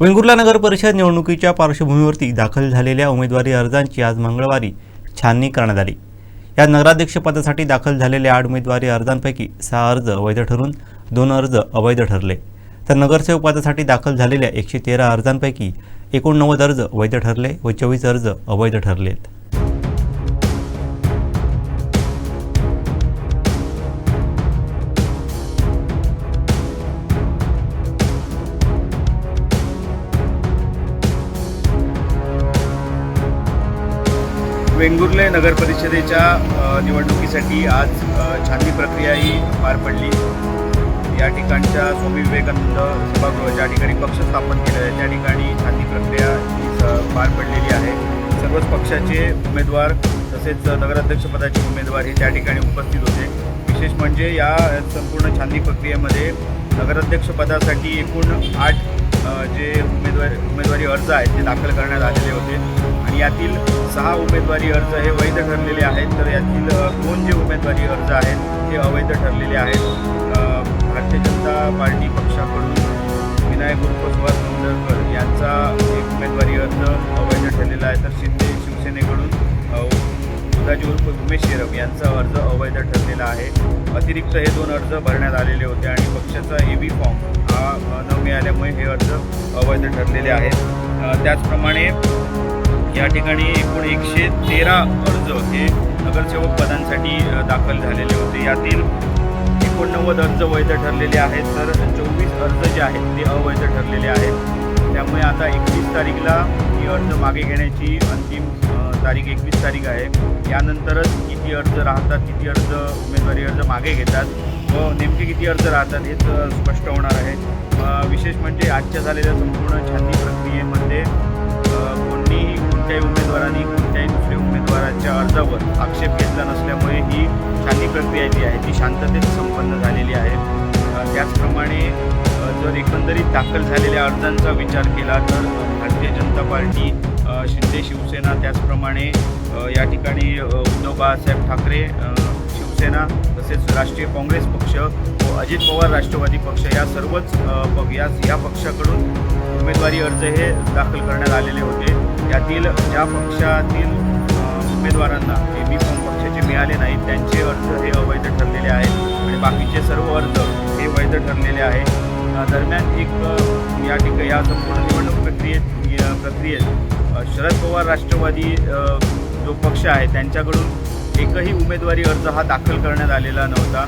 वेंगुर्ला नगर परिषद निवडणुकीच्या पार्श्वभूमीवरती दाखल झालेल्या उमेदवारी अर्जांची आज मंगळवारी छाननी करण्यात आली. या नगराध्यक्षपदासाठी दाखल झालेल्या आठ उमेदवारी अर्जांपैकी सहा अर्ज वैध ठरून दोन अर्ज अवैध ठरले. तर नगरसेवक पदासाठी दाखल झालेल्या एकशे तेरा अर्जांपैकी एकोणनव्वद अर्ज वैध ठरले व चोवीस अर्ज अवैध ठरलेत. वेंगुर्ले नगर परिषदेच्या निवडणुकीसाठी आज अ, छाननी प्रक्रिया ही पार पडली. या ठिकाणच्या स्वामी विवेकानंद सभागृह ज्या ठिकाणी पक्ष स्थापन केले आहे त्या ठिकाणी छाननी प्रक्रिया ही पार पडलेली आहे. सर्वच पक्षाचे उमेदवार तसेच नगराध्यक्षपदाचे उमेदवार हे त्या ठिकाणी उपस्थित होते. विशेष म्हणजे या संपूर्ण छाननी प्रक्रियेमध्ये नगराध्यक्षपदासाठी एकूण आठ जे उमेदवार उमेदवारी अर्ज आहेत ते दाखल करण्यात आलेले होते. यातील सहा उमेदवारी अर्ज हे वैध ठरलेले आहेत. तर यातील दोन जे उमेदवारी अर्ज आहेत ते अवैध ठरलेले आहेत. भारतीय जनता पार्टी पक्षाकडून विनायक उर्फ सुभाष मुंदळकर यांचा एक उमेदवारी अर्ज अवैध ठरलेला आहे. तर शिंदे शिवसेनेकडून उदाजी उर्फ उमेश शेरम यांचा अर्ज अवैध ठरलेला आहे. अतिरिक्त हे दोन अर्ज भरण्यात आलेले होते आणि पक्षाचा ए बी फॉर्म हा न मिळाल्यामुळे हे अर्ज अवैध ठरलेले आहेत. त्याचप्रमाणे या ठिकाणी एकूण एकशे तेरा अर्ज हे नगरसेवक पदांसाठी दाखल झालेले होते. यातील एकोणनव्वद अर्ज वैध ठरलेले आहेत तर चोवीस अर्ज जे आहेत ते अवैध ठरलेले आहेत. त्यामुळे आता एकवीस तारीखला ही अर्ज मागे घेण्याची अंतिम तारीख एकवीस तारीख आहे. यानंतरच किती अर्ज राहतात किती अर्ज उमेदवारी अर्ज मागे घेतात व नेमके किती अर्ज राहतात हेच स्पष्ट होणार आहे. विशेष म्हणजे आजच्या झालेल्या संपूर्ण छाननी प्रक्रियेमध्ये कोणत्याही उमेदवारांनी कोणत्याही दुसऱ्या उमेदवाराच्या अर्जावर आक्षेप घेतला नसल्यामुळे ही छाननी प्रक्रिया जी आहे. ती शांततेत संपन्न झालेली आहे. त्याचप्रमाणे जर एकंदरीत दाखल झालेल्या अर्जांचा विचार केला तर भारतीय जनता पार्टी शिंदे शिवसेना त्याचप्रमाणे या ठिकाणी उद्धव बाळासाहेब ठाकरे शिवसेना तसेच राष्ट्रीय काँग्रेस पक्ष व अजित पवार राष्ट्रवादी पक्ष या सर्वच या या पक्षाकडून उमेदवारी अर्ज हे दाखल करण्यात आलेले होते. यातील ज्या पक्षातील उमेदवारांना ए बी फॉर्म पक्षाचे मिळाले नाहीत त्यांचे अर्ज हे अवैध ठरलेले आहेत आणि बाकीचे सर्व अर्ज हे वैध ठरलेले आहेत. दरम्यान एक या ठिकाणी या संपूर्ण निवडणूक प्रक्रियेत या प्रक्रियेत शरद पवार राष्ट्रवादी जो पक्ष आहे त्यांच्याकडून एकही उमेदवारी अर्ज हा दाखल करण्यात आलेला नव्हता.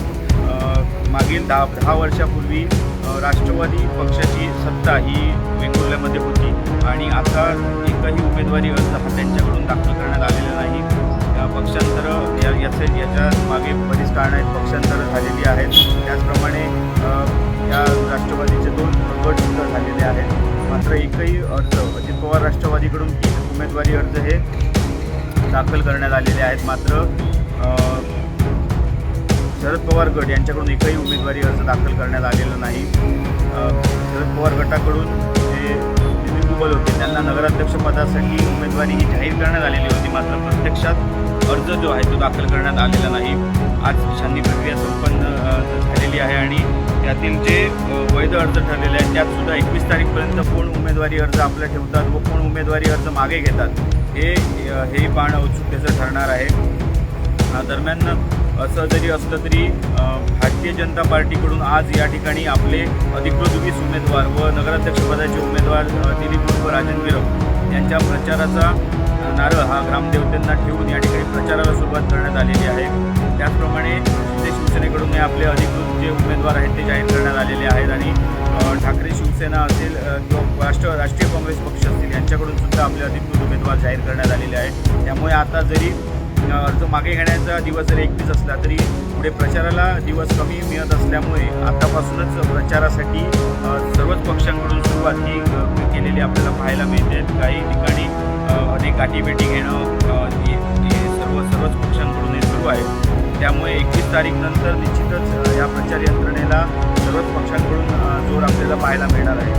मागील दहा दहा वर्षापूर्वी राष्ट्रवादी पक्षाची सत्ता ही वेंगुर्ल्यामध्ये होती. आणि आता एकही उमेदवारी अर्ज हा त्यांच्याकडून दाखल करण्यात आलेला नाही. पक्षांतर या याचे याच्या मागे बरीच कारणं आहेत. पक्षांतर झालेली आहेत. त्याचप्रमाणे या राष्ट्रवादीचे दोन गट सुद्धा झालेले आहेत. मात्र एकही अर्ज अजित पवार राष्ट्रवादीकडून तीन उमेदवारी अर्ज हे दाखल करण्यात आलेले आहेत. मात्र शरद पवार गट यांच्याकडून एकही उमेदवारी अर्ज दाखल करण्यात आलेला नाही. शरद पवार गटाकडून दुबल नगराध्यक्षपदासाठी उमेदवारी ही जाहीर करण्यात आलेली होती. मात्र प्रत्यक्षात अर्ज जो आहे तो दाखल करण्यात आलेला नाही. आज छाननी प्रक्रिया संपन्न झालेली आहे आणि त्यातील जे वैध अर्ज ठरलेले आहेत त्यातसुद्धा एकवीस तारीखपर्यंत कोण उमेदवारी अर्ज आपल्या ठेवतात व कोण उमेदवारी अर्ज मागे घेतात हे हे हेही पाहणं उत्सुकतेचं ठरणार आहे. दरम्यान असं जरी असलं तरी अ, जनता पार्टीकडून आज या ठिकाणी आपले अधिकृत वीस उमेदवार व नगराध्यक्षपदाचे उमेदवार दिलीप व राजन विरव यांच्या प्रचाराचा नारळ हा ग्रामदेवतेंना ठेवून या ठिकाणी प्रचाराला सुरुवात करण्यात आलेली आहे. त्याचप्रमाणे शिंदे शिवसेनेकडून आपले अधिकृत जे उमेदवार आहेत ते जाहीर करण्यात आलेले आहेत आणि ठाकरे शिवसेना असेल किंवा राष्ट्र राष्ट्रीय काँग्रेस पक्ष असतील यांच्याकडून सुद्धा आपले अधिकृत उमेदवार जाहीर करण्यात आलेले आहेत. त्यामुळे आता जरी अर्ज मागे घेण्याचा दिवस जर एकवीस असला तरी पुढे प्रचाराला दिवस कमी मिळत असल्यामुळे आतापासूनच प्रचारासाठी सर्वच पक्षांकडून सुरुवात ही केलेली आपल्याला पाहायला मिळते. काही ठिकाणी अनेक गाठीभेटी घेणं सर्व सर्वच पक्षांकडून हे सुरू आहे. त्यामुळे एकवीस तारीख नंतर निश्चितच या प्रचार यंत्रणेला सर्वच पक्षांकडून जोर आपल्याला पाहायला मिळणार आहे.